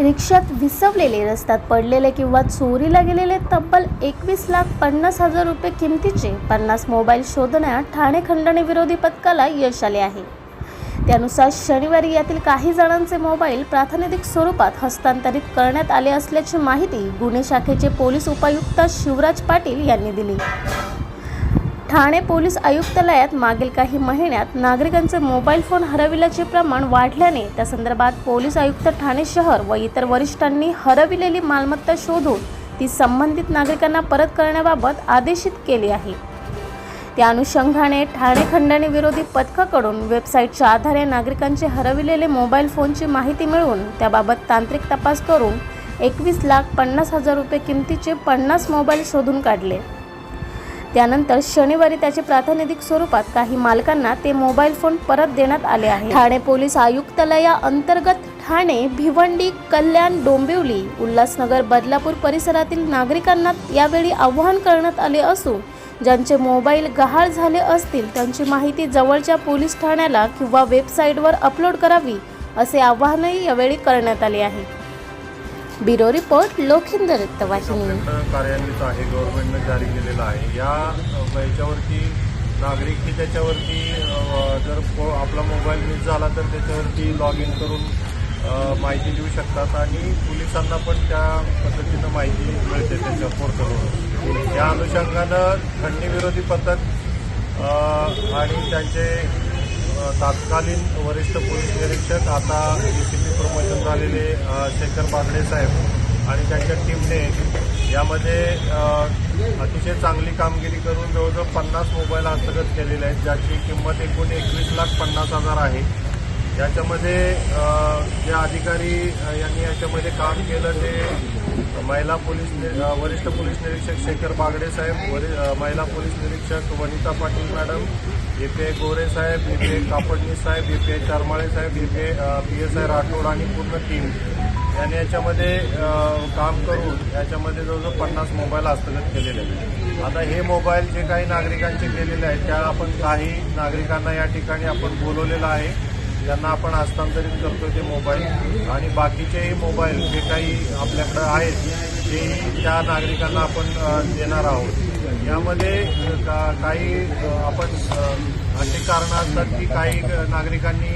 रिक्षात विसवलेले रस्त्यात पडलेले किंवा चोरीला गेलेले तब्बल एकवीस लाख पन्नास हजार रुपये किमतीचे पन्नास मोबाईल शोधण्यात ठाणे खंडणी विरोधी पथकाला यश आले आहे. त्यानुसार शनिवारी यातील काही जणांचे मोबाईल प्रातिनिधिक स्वरूपात हस्तांतरित करण्यात आले असल्याची माहिती गुन्हे शाखेचे पोलीस उपायुक्त शिवराज पाटील यांनी दिली. ठाणे पोलीस आयुक्तालयात मागील काही महिन्यात नागरिकांचे मोबाईल फोन हरविल्याचे प्रमाण वाढल्याने त्या संदर्भात पोलीस आयुक्त ठाणे शहर व इतर वरिष्ठांनी हरविलेली मालमत्ता शोधून ती संबंधित नागरिकांना परत करण्याबाबत आदेशित केली आहे. त्या अनुषंगाने ठाणे खंडणी विरोधी पथकाकडून वेबसाईटच्या आधारे नागरिकांचे हरविलेले मोबाईल फोनची माहिती मिळवून त्याबाबत तांत्रिक तपास करून एकवीस लाख पन्नास हजार रुपये किमतीचे पन्नास मोबाईल शोधून काढले. त्यानंतर शनिवारी त्याचे प्रातिनिधिक स्वरूपात काही मालकांना ते मोबाईल फोन परत देण्यात आले आहे. ठाणे पोलीस आयुक्तालया अंतर्गत ठाणे भिवंडी कल्याण डोंबिवली उल्हासनगर बदलापूर परिसरातील नागरिकांना यावेळी आव्हान करण्यात आले असून ज्यांचे मोबाईल गहाळ झाले असतील त्यांची माहिती जवळच्या पोलीस ठाण्याला किंवा वेबसाईटवर अपलोड करावी असे आवाहनही यावेळी करण्यात आले आहे. ब्युरो रिपोर्ट लोखिंद वृत्तवाहिनी. कार्यान्वित आहे गव्हर्नमेंटनं जारी केलेलं आहे. या याच्यावरती नागरिक की त्याच्यावरती जर पो- आपला मोबाईल मिस झाला तर त्याच्यावरती लॉग इन करून माहिती देऊ शकतात. आणि पोलिसांना पण त्या पद्धतीनं माहिती मिळते त्याच्या पोर्टलवर. या अनुषंगानं खंडणीविरोधी पथक आणि त्यांचे तात्कालीन वरिष्ठ पोलीस निरीक्षक आता डीसीपी सी प्रमोशन झालेले शेखर बागडे साहेब आणि त्यांच्या टीमने यामध्ये अतिशय चांगली कामगिरी करून जवळजवळ पन्नास मोबाईल हस्तगत केलेले आहेत ज्याची किंमत एकूण एकवीस लाख पन्नास हजार आहे. याच्यामध्ये जे अधिकारी यांनी याच्यामध्ये काम केलं ते महिला पोलीस नि- वरिष्ठ पोलीस निरीक्षक शेखर बागडे साहेब वरि महिला पोलीस निरीक्षक Vanita Patil madam A P I Gore Saheb A P I Kapadnis साहेब A P I Charmale Saheb A P I P S I Rathod आणि पूर्ण टीम. यांनी याच्यामध्ये काम करून याच्यामध्ये जवळजवळ पन्नास मोबाईल हस्तगत केलेले आहेत. आता हे मोबाईल जे काही नागरिकांचे केलेले आहेत त्या आपण काही नागरिकांना या ठिकाणी आपण बोलवलेलं आहे. ज्यांना आपण हस्तांतरित करतो ते मोबाईल आणि बाकीचेही मोबाईल जे काही आपल्याकडं आहेत तेही त्या नागरिकांना आपण देणार आहोत. यामध्ये का काही आपण अशी कारणं असतात की काही नागरिकांनी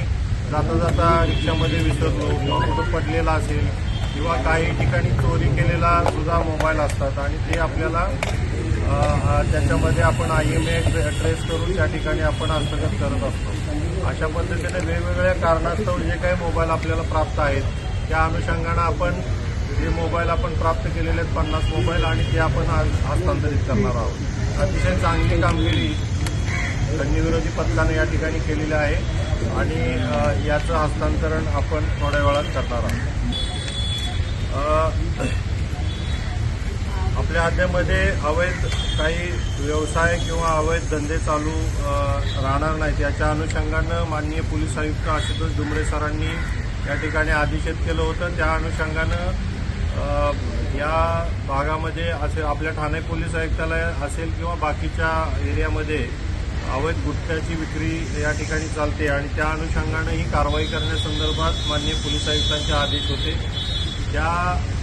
जाता जाता रिक्षामध्ये विसरलो किंवा कुठं पडलेला असेल किंवा काही ठिकाणी चोरी केलेला सुद्धा मोबाईल असतात आणि ते आपल्याला त्याच्यामध्ये आपण आय एम ए ट्रेस करून त्या ठिकाणी आपण हस्तगत करत असतो. अशा पद्धतीने वेगवेगळ्या कारणास्तव जे काही मोबाईल आपल्याला प्राप्त आहेत त्या अनुषंगानं आपण जे मोबाईल आपण प्राप्त केलेले आहेत पन्नास मोबाईल आणि ते आपण आज हस्तांतरित करणार आहोत. अतिशय चांगली कामगिरी खंडणीविरोधी पथकानं या ठिकाणी केलेली आहे आणि याचं हस्तांतरण आपण थोड्या वेळात करणार आहोत. आपल्या हद्दीमध्ये अवैध काही व्यवसाय किंवा अवैध धंदे चालू राहणार नाहीत. याच्या अनुषंगानं माननीय पोलीस आयुक्त आशुतोष डुमरे सरांनी या ठिकाणी आदेशित केलं होतं. त्या अनुषंगानं या भागामध्ये असे आपल्या ठाणे पोलीस आयुक्तालय असेल किंवा बाकीच्या एरियामध्ये अवैध गुटख्याची विक्री या ठिकाणी चालते आणि त्या अनुषंगानं ही कारवाई करण्यासंदर्भात माननीय पोलीस आयुक्तांचे आदेश होते. त्या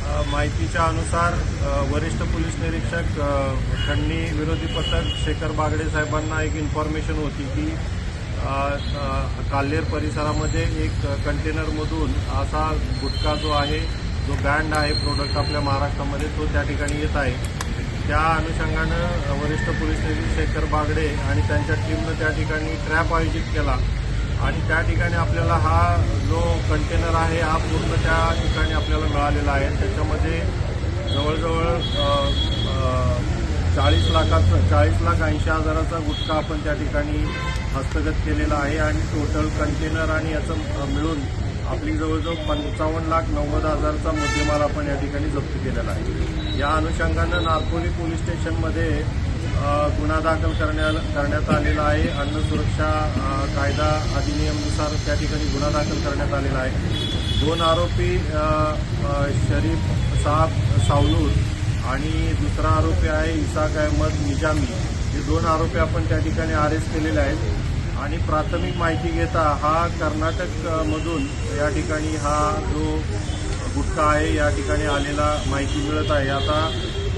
माहितीच्या अनुसार वरिष्ठ पोलीस निरीक्षक खंडणी विरोधी पथक शेखर बागडे साहेबांना एक इन्फॉर्मेशन होती की अ, काल्हेर परिसरामध्ये एक कंटेनरमधून असा गुटखा जो आहे जो बँड आहे प्रोडक्ट आपल्या महाराष्ट्रामध्ये तो त्या ठिकाणी येत आहे. त्या अनुषंगानं वरिष्ठ पोलीस निरीक्षक शेखर बागडे आणि त्यांच्या टीमनं त्या ठिकाणी ट्रॅप आयोजित केला. आणि त्या ठिकाणी आपल्याला हा जो कंटेनर आहे हा पूर्ण त्या ठिकाणी आपल्याला मिळालेला आहे. त्याच्यामध्ये जवळजवळ चाळीस लाखाचं चाळीस लाख ऐंशी हजाराचा गुटखा आपण त्या ठिकाणी हस्तगत केलेला आहे आणि टोटल कंटेनर आणि याचं मिळून आपली जवळजवळ पंचावन्न लाख नव्वद हजारचा मुद्देमाल आपण या ठिकाणी जप्त केलेला आहे. या अनुषंगानं नागपुरी पोलीस स्टेशनमध्ये गुन्हा दाखल करण्या करण्यात आलेला आहे. अन्न सुरक्षा कायदा अधिनियमनुसार त्या ठिकाणी गुन्हा दाखल करण्यात आलेला आहे. दोन आरोपी शरीफ साहब सावनूर आणि दुसरा आरोपी आहे इसाक अहमद निजामी. हे दोन आरोपी आपण त्या ठिकाणी अरेस्ट केलेले आहेत. आणि प्राथमिक माहिती घेता हा कर्नाटकमधून या ठिकाणी हा जो गुटखा आहे या ठिकाणी आलेला माहिती मिळत आहे. आता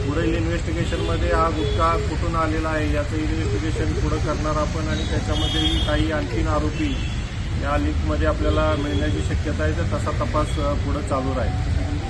पुढील इन्व्हेस्टिगेशनमध्ये हा गुटखा कुठून आलेला आहे याचं इन्व्हेस्टिगेशन पुढं करणार आपण आणि त्याच्यामध्येही काही आणखीन आरोपी या लिंकमध्ये आपल्याला मिळण्याची शक्यता आहे तर तसा तपास पुढं चालू राहील.